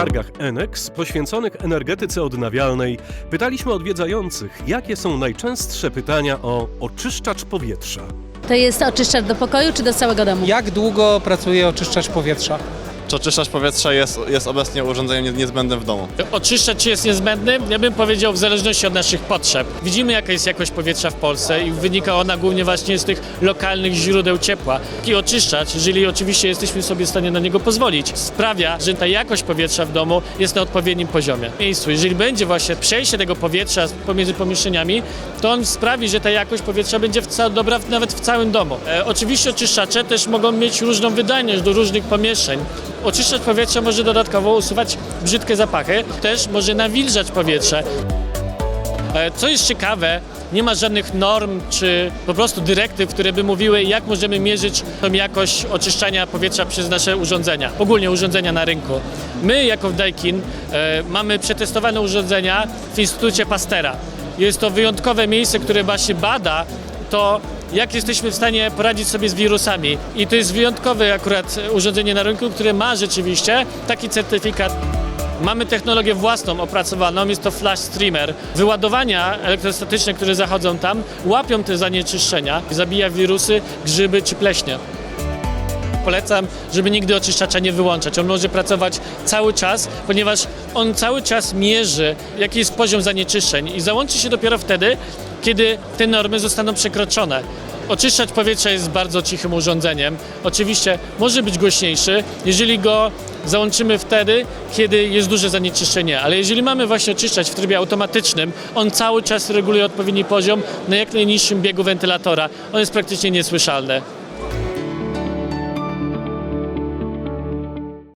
targach Enex poświęconych energetyce odnawialnej pytaliśmy odwiedzających, jakie są najczęstsze pytania o oczyszczacz powietrza. To jest oczyszczacz do pokoju czy do całego domu? Jak długo pracuje oczyszczacz powietrza? Czy oczyszczacz powietrza jest, jest obecnie urządzeniem nie- niezbędnym w domu? Oczyszczacz jest niezbędny? Ja bym powiedział w zależności od naszych potrzeb. Widzimy jaka jest jakość powietrza w Polsce i wynika ona głównie właśnie z tych lokalnych źródeł ciepła. Taki oczyszczacz, jeżeli oczywiście jesteśmy sobie w stanie na niego pozwolić, sprawia, że ta jakość powietrza w domu jest na odpowiednim poziomie. Miejscu. Jeżeli będzie właśnie przejście tego powietrza pomiędzy pomieszczeniami, to on sprawi, że ta jakość powietrza będzie w dobra nawet w całym domu. E, oczywiście oczyszczacze też mogą mieć różną wydajność do różnych pomieszczeń. Oczyszczacz powietrza może dodatkowo usuwać brzydkie zapachy, też może nawilżać powietrze. E, Co jest ciekawe, nie ma żadnych norm czy po prostu dyrektyw, które by mówiły, jak możemy mierzyć tą jakość oczyszczania powietrza przez nasze urządzenia, ogólnie urządzenia na rynku. My, jako Daikin, e, mamy przetestowane urządzenia w Instytucie Pastera. Jest to wyjątkowe miejsce, które właśnie bada to, jak jesteśmy w stanie poradzić sobie z wirusami. I to jest wyjątkowe akurat urządzenie na rynku, które ma rzeczywiście taki certyfikat. Mamy technologię własną opracowaną, jest to flash streamer. Wyładowania elektrostatyczne, które zachodzą tam, łapią te zanieczyszczenia zabija wirusy, grzyby czy pleśnie. Polecam, żeby nigdy oczyszczacza nie wyłączać. On może pracować cały czas, ponieważ on cały czas mierzy, jaki jest poziom zanieczyszczeń i załączy się dopiero wtedy, kiedy te normy zostaną przekroczone. Oczyszczacz powietrza jest bardzo cichym urządzeniem. Oczywiście może być głośniejszy, jeżeli go załączymy wtedy, kiedy jest duże zanieczyszczenie, ale jeżeli mamy właśnie oczyszczać w trybie automatycznym, on cały czas reguluje odpowiedni poziom na jak najniższym biegu wentylatora. On jest praktycznie niesłyszalny.